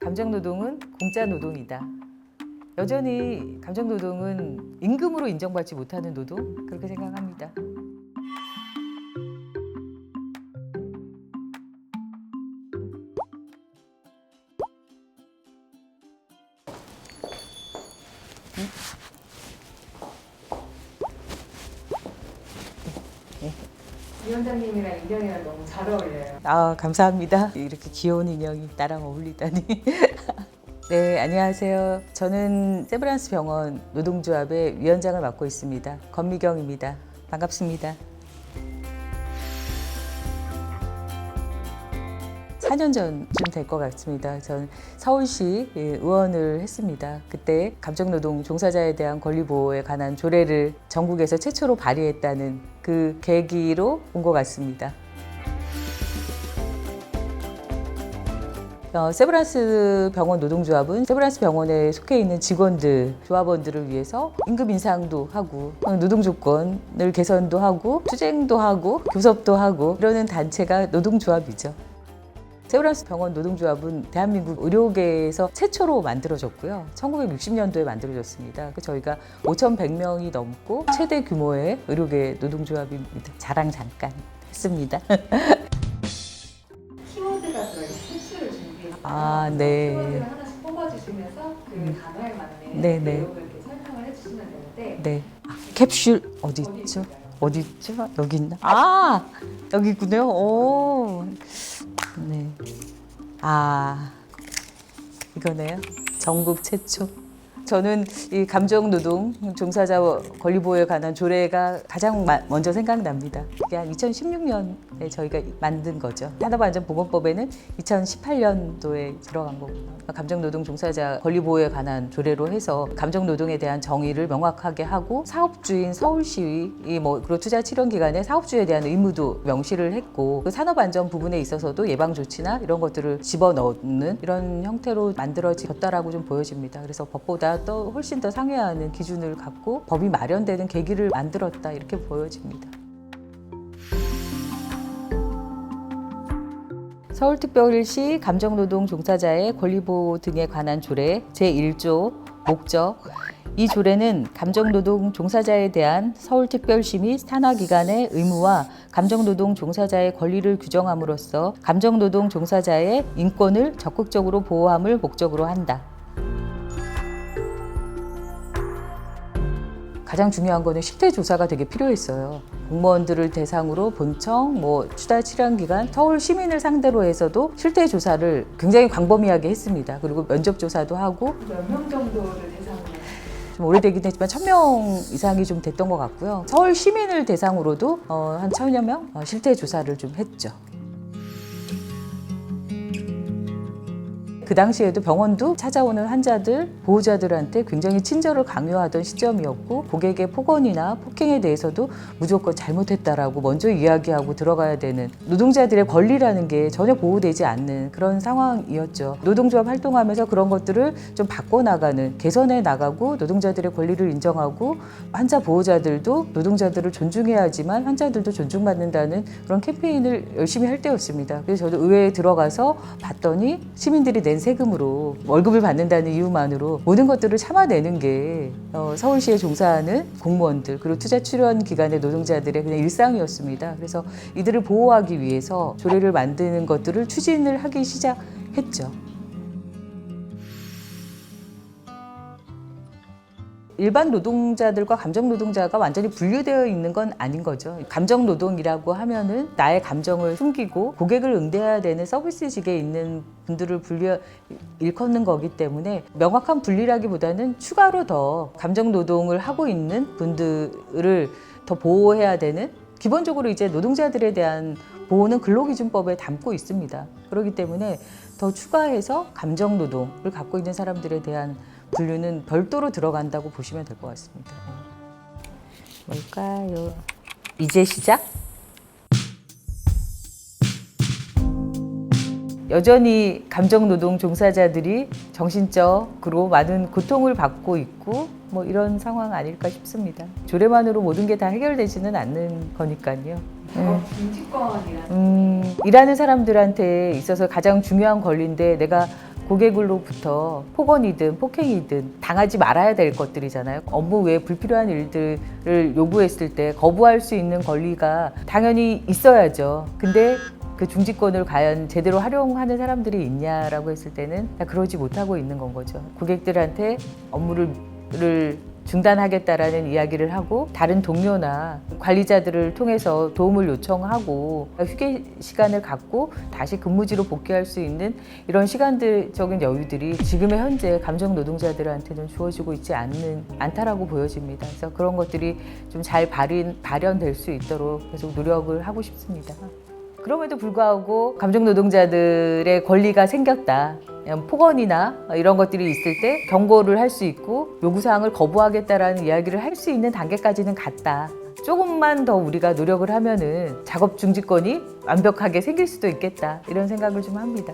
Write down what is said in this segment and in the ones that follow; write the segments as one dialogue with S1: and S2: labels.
S1: 감정노동은 공짜 노동이다. 여전히 감정노동은 임금으로 인정받지 못하는 노동 그렇게 생각합니다.
S2: 위원장님이랑 인형이랑 너무 잘 어울려요.
S1: 아 감사합니다. 이렇게 귀여운 인형이 나랑 어울리다니. 네 안녕하세요. 저는 세브란스 병원 노동조합의 위원장을 맡고 있습니다. 권미경입니다. 반갑습니다. 4년 전쯤 될 것 같습니다. 전 서울시 예, 의원을 했습니다. 그때 감정노동 종사자에 대한 권리 보호에 관한 조례를 전국에서 최초로 발의했다는 그 계기로 온 것 같습니다. 어, 세브란스 병원 노동조합은 세브란스 병원에 속해 있는 직원들, 조합원들을 위해서 임금 인상도 하고 어, 노동 조건을 개선도 하고 투쟁도 하고 교섭도 하고 이러는 단체가 노동조합이죠. 세브란스 병원 노동조합은 대한민국 의료계에서 최초로 만들어졌고요. 1960년도에 만들어졌습니다. 그 저희가 5,100명이 넘고 최대 규모의 의료계 노동조합입니다. 자랑 잠깐 했습니다.
S2: 키워드가 들어있는 실수를 준비했어요.
S1: 아, 네.
S2: 키워드를 하나씩 뽑아주시면서 그 단어에 맞는
S1: 네, 네.
S2: 내용을 이렇게 설명을 해주시면 되는데
S1: 네. 아, 캡슐 어디 있죠? 어디 있죠? 여기 있나? 아 여기 있군요. 오. 네. 아 이거네요. 전국 최초. 저는 이 감정 노동 종사자 권리 보호에 관한 조례가 가장 마- 먼저 생각납니다. 이게 한 2016년에 저희가 만든 거죠. 산업안전보건법에는 2018년도에 들어간 거고요. 감정 노동 종사자 권리 보호에 관한 조례로 해서 감정 노동에 대한 정의를 명확하게 하고 사업주인 서울시위 뭐 그리고 투자 치료 기관의 사업주에 대한 의무도 명시를 했고 그 산업안전 부분에 있어서도 예방 조치나 이런 것들을 집어넣는 이런 형태로 만들어졌다라고 좀 보여집니다. 그래서 법보다 또 훨씬 더 상회하는 기준을 갖고 법이 마련되는 계기를 만들었다 이렇게 보여집니다. 서울특별시 감정노동 종사자의 권리보호 등에 관한 조례 제1조 목적 이 조례는 감정노동 종사자에 대한 서울특별시 및 산하기관의 의무와 감정노동 종사자의 권리를 규정함으로써 감정노동 종사자의 인권을 적극적으로 보호함을 목적으로 한다. 가장 중요한 거는 실태 조사가 되게 필요했어요. 공무원들을 대상으로 본청, 뭐 추다 치료한 기관, 서울 시민을 상대로 해서도 실태 조사를 굉장히 광범위하게 했습니다. 그리고 면접 조사도 하고
S2: 몇 명 정도를 대상으로
S1: 좀 오래되긴 했지만 천 명 이상이 좀 됐던 것 같고요. 서울 시민을 대상으로도 어, 한 천여 명 어, 실태 조사를 좀 했죠. 그 당시에도 병원도 찾아오는 환자들, 보호자들한테 굉장히 친절을 강요하던 시점이었고 고객의 폭언이나 폭행에 대해서도 무조건 잘못했다라고 먼저 이야기하고 들어가야 되는 노동자들의 권리라는 게 전혀 보호되지 않는 그런 상황이었죠. 노동조합 활동하면서 그런 것들을 좀 바꿔나가는 개선해 나가고 노동자들의 권리를 인정하고 환자 보호자들도 노동자들을 존중해야 하지만 환자들도 존중받는다는 그런 캠페인을 열심히 할 때였습니다. 그래서 저도 의회에 들어가서 봤더니 시민들이 낸 세금으로 월급을 받는다는 이유만으로 모든 것들을 참아내는 게 어, 서울시에 종사하는 공무원들 그리고 투자 출연 기관의 노동자들의 그냥 일상이었습니다. 그래서 이들을 보호하기 위해서 조례를 만드는 것들을 추진을 하기 시작했죠. 일반 노동자들과 감정 노동자가 완전히 분류되어 있는 건 아닌 거죠. 감정 노동이라고 하면은 나의 감정을 숨기고 고객을 응대해야 되는 서비스직에 있는 분들을 분류 일컫는 거기 때문에 명확한 분리라기보다는 추가로 더 감정 노동을 하고 있는 분들을 더 보호해야 되는 기본적으로 이제 노동자들에 대한 보호는 근로기준법에 담고 있습니다. 그렇기 때문에 더 추가해서 감정 노동을 갖고 있는 사람들에 대한 분류는 별도로 들어간다고 보시면 될 것 같습니다. 네. 뭘까요? 이제 시작? 여전히 감정 노동 종사자들이 정신적으로 많은 고통을 받고 있고 뭐 이런 상황 아닐까 싶습니다. 조례만으로 모든 게 다 해결되지는 않는 거니까요.
S2: 중지권이라는
S1: 음, 일하는 사람들한테 있어서 가장 중요한 권리인데 내가 고객으로부터 폭언이든 폭행이든 당하지 말아야 될 것들이잖아요. 업무 외에 불필요한 일들을 요구했을 때 거부할 수 있는 권리가 당연히 있어야죠. 근데 그 중지권을 과연 제대로 활용하는 사람들이 있냐라고 했을 때는 다 그러지 못하고 있는 건 거죠. 고객들한테 업무를 를 중단하겠다라는 이야기를 하고 다른 동료나 관리자들을 통해서 도움을 요청하고 휴게 시간을 갖고 다시 근무지로 복귀할 수 있는 이런 시간적인 여유들이 지금의 현재 감정 노동자들한테는 주어지고 있지 않는 않다라고 보여집니다. 그래서 그런 것들이 좀 잘 발현 발현될 수 있도록 계속 노력을 하고 싶습니다. 그럼에도 불구하고 감정 노동자들의 권리가 생겼다. 폭언이나 이런 것들이 있을 때 경고를 할 수 있고 요구사항을 거부하겠다라는 이야기를 할 수 있는 단계까지는 갔다. 조금만 더 우리가 노력을 하면은 작업 중지권이 완벽하게 생길 수도 있겠다. 이런 생각을 좀 합니다.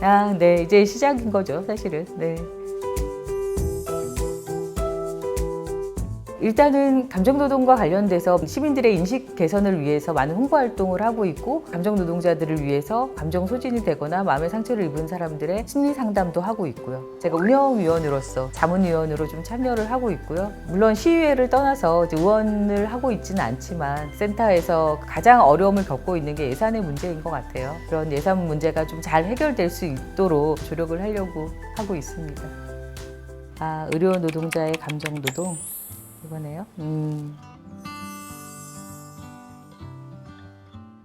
S1: 아, 네. 이제 시작인 거죠, 사실은. 네. 일단은 감정노동과 관련돼서 시민들의 인식 개선을 위해서 많은 홍보 활동을 하고 있고 감정노동자들을 위해서 감정 소진이 되거나 마음의 상처를 입은 사람들의 심리 상담도 하고 있고요. 제가 운영위원으로서 자문위원으로 좀 참여를 하고 있고요. 물론 시의회를 떠나서 의원을 하고 있지는 않지만 센터에서 가장 어려움을 겪고 있는 게 예산의 문제인 것 같아요. 그런 예산 문제가 좀 잘 해결될 수 있도록 조력을 하려고 하고 있습니다. 아, 의료 노동자의 감정 노동. 이거네요. 음.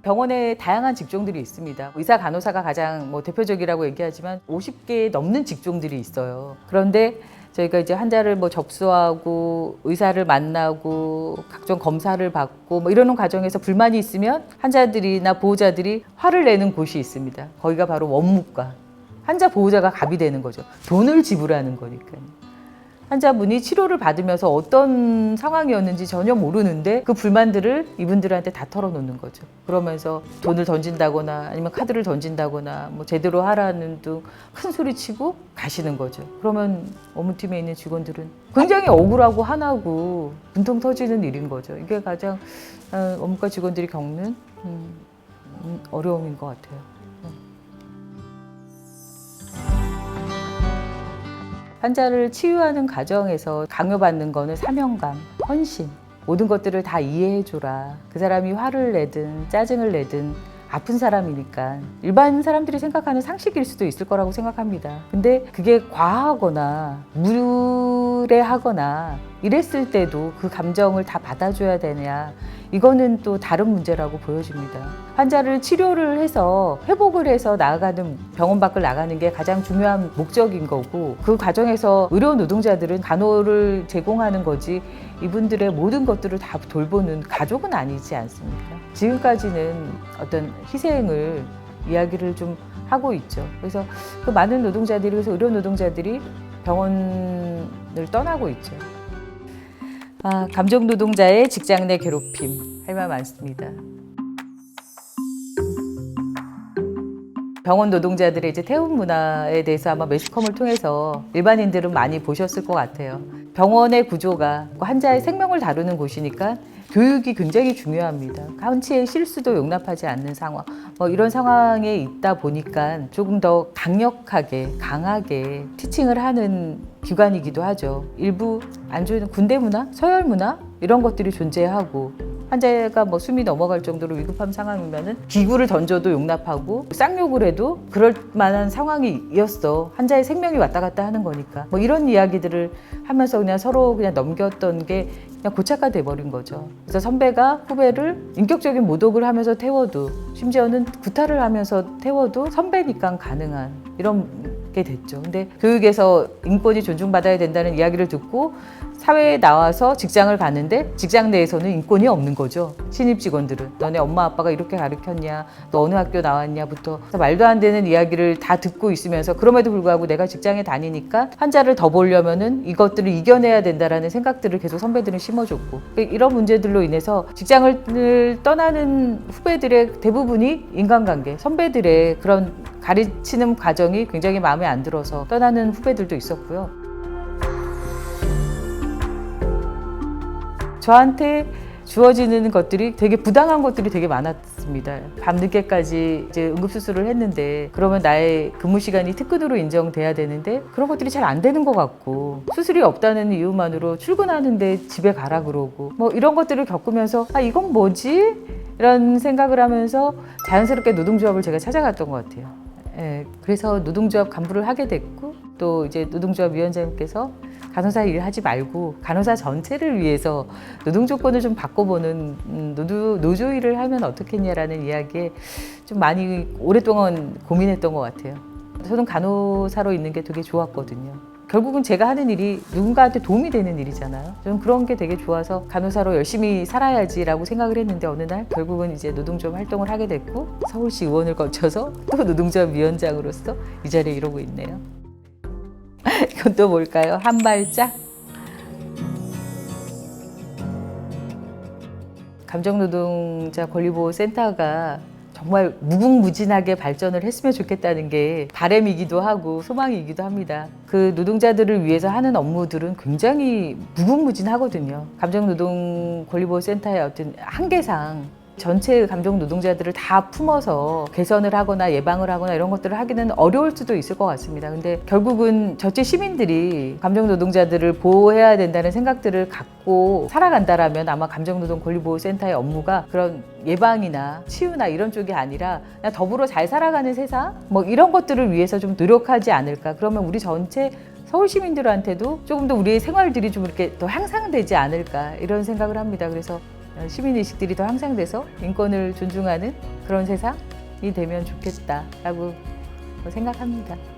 S1: 병원에 다양한 직종들이 있습니다. 의사, 간호사가 가장 뭐 대표적이라고 얘기하지만 50개 넘는 직종들이 있어요. 그런데 저희가 이제 환자를 뭐 접수하고 의사를 만나고 각종 검사를 받고 뭐 이러는 과정에서 불만이 있으면 환자들이나 보호자들이 화를 내는 곳이 있습니다. 거기가 바로 원무과. 환자 보호자가 갑이 되는 거죠. 돈을 지불하는 거니까요. 환자분이 치료를 받으면서 어떤 상황이었는지 전혀 모르는데 그 불만들을 이분들한테 다 털어놓는 거죠. 그러면서 돈을 던진다거나 아니면 카드를 던진다거나 뭐 제대로 하라는 등큰 소리 치고 가시는 거죠. 그러면 업무팀에 있는 직원들은 굉장히 억울하고 화나고 분통 터지는 일인 거죠. 이게 가장 어, 업무과 직원들이 겪는 음, 음, 어려움인 것 같아요. 환자를 치유하는 과정에서 강요받는 거는 사명감, 헌신, 모든 것들을 다 이해해줘라. 그 사람이 화를 내든 짜증을 내든 아픈 사람이니까 일반 사람들이 생각하는 상식일 수도 있을 거라고 생각합니다. 근데 그게 과하거나 무례하거나 이랬을 때도 그 감정을 다 받아줘야 되냐. 이거는 또 다른 문제라고 보여집니다. 환자를 치료를 해서 회복을 해서 나아가는 병원 밖을 나가는 게 가장 중요한 목적인 거고 그 과정에서 의료 노동자들은 간호를 제공하는 거지 이분들의 모든 것들을 다 돌보는 가족은 아니지 않습니까? 지금까지는 어떤 희생을 이야기를 좀 하고 있죠. 그래서 그 많은 노동자들이 그래서 의료 노동자들이 병원을 떠나고 있죠. 아, 감정 노동자의 직장 내 괴롭힘 할 말 많습니다. 병원 노동자들의 이제 태움 문화에 대해서 아마 매스컴을 통해서 일반인들은 많이 보셨을 것 같아요. 병원의 구조가 환자의 생명을 다루는 곳이니까 교육이 굉장히 중요합니다. 한치의 실수도 용납하지 않는 상황. 뭐 이런 상황에 있다 보니까 조금 더 강력하게, 강하게 티칭을 하는 기관이기도 하죠. 일부 안 좋은 군대 문화, 서열 문화 이런 것들이 존재하고 환자가 뭐 숨이 넘어갈 정도로 위급한 상황이면은 기구를 던져도 용납하고 쌍욕을 해도 그럴 만한 상황이었어. 환자의 생명이 왔다 갔다 하는 거니까. 뭐 이런 이야기들을 하면서 그냥 서로 그냥 넘겼던 게 그냥 고착화 돼 버린 거죠. 그래서 선배가 후배를 인격적인 모독을 하면서 태워도 심지어는 구타를 하면서 태워도 선배니까 가능한 이런 게 됐죠. 근데 교육에서 인권이 존중받아야 된다는 이야기를 듣고 사회에 나와서 직장을 갔는데 직장 내에서는 인권이 없는 거죠. 신입 직원들은 너네 엄마 아빠가 이렇게 가르쳤냐, 너 어느 학교 나왔냐부터 말도 안 되는 이야기를 다 듣고 있으면서 그럼에도 불구하고 내가 직장에 다니니까 환자를 더 보려면은 이것들을 이겨내야 된다라는 생각들을 계속 선배들은 심어줬고 이런 문제들로 인해서 직장을 떠나는 후배들의 대부분이 인간관계, 선배들의 그런 가르치는 과정이 굉장히 마음에 안 들어서 떠나는 후배들도 있었고요. 저한테 주어지는 것들이 되게 부당한 것들이 되게 많았습니다. 같습니다. 밤 늦게까지 이제 응급수술을 했는데 그러면 나의 근무 시간이 특근으로 인정돼야 되는데 그런 것들이 잘 안 되는 것 같고 수술이 없다는 이유만으로 출근하는데 집에 가라 그러고 뭐 이런 것들을 겪으면서 아 이건 뭐지? 이런 생각을 하면서 자연스럽게 노동조합을 제가 찾아갔던 것 같아요. 예, 그래서 노동조합 간부를 하게 됐고 또 이제 노동조합 위원장님께서 간호사 일 하지 말고 간호사 전체를 위해서 노동 조건을 좀 바꿔보는 음, 노조, 노조 일을 하면 어떻겠냐라는 이야기에 좀 많이 오랫동안 고민했던 것 같아요. 저는 간호사로 있는 게 되게 좋았거든요. 결국은 제가 하는 일이 누군가한테 도움이 되는 일이잖아요. 저는 그런 게 되게 좋아서 간호사로 열심히 살아야지라고 생각을 했는데 어느 날 결국은 이제 노동조합 활동을 하게 됐고 서울시 의원을 거쳐서 또 노동조합 위원장으로서 이 자리에 이러고 있네요. 이건 또 뭘까요? 한 발짝? 감정노동자 권리보호센터가 정말 무궁무진하게 발전을 했으면 좋겠다는 게 바람이기도 하고 소망이기도 합니다. 그 노동자들을 위해서 하는 업무들은 굉장히 무궁무진하거든요. 감정노동 권리보호센터의 어떤 한계상 전체 감정 노동자들을 다 품어서 개선을 하거나 예방을 하거나 이런 것들을 하기는 어려울 수도 있을 것 같습니다. 근데 결국은 전체 시민들이 감정 노동자들을 보호해야 된다는 생각들을 갖고 살아간다라면 아마 감정 노동 권리보호센터의 업무가 그런 예방이나 치유나 이런 쪽이 아니라 그냥 더불어 잘 살아가는 세상 뭐 이런 것들을 위해서 좀 노력하지 않을까. 그러면 우리 전체 서울 시민들한테도 조금 더 우리의 생활들이 좀 이렇게 더 향상되지 않을까 이런 생각을 합니다. 그래서 시민 의식들이 더 향상돼서 인권을 존중하는 그런 세상이 되면 좋겠다라고 생각합니다.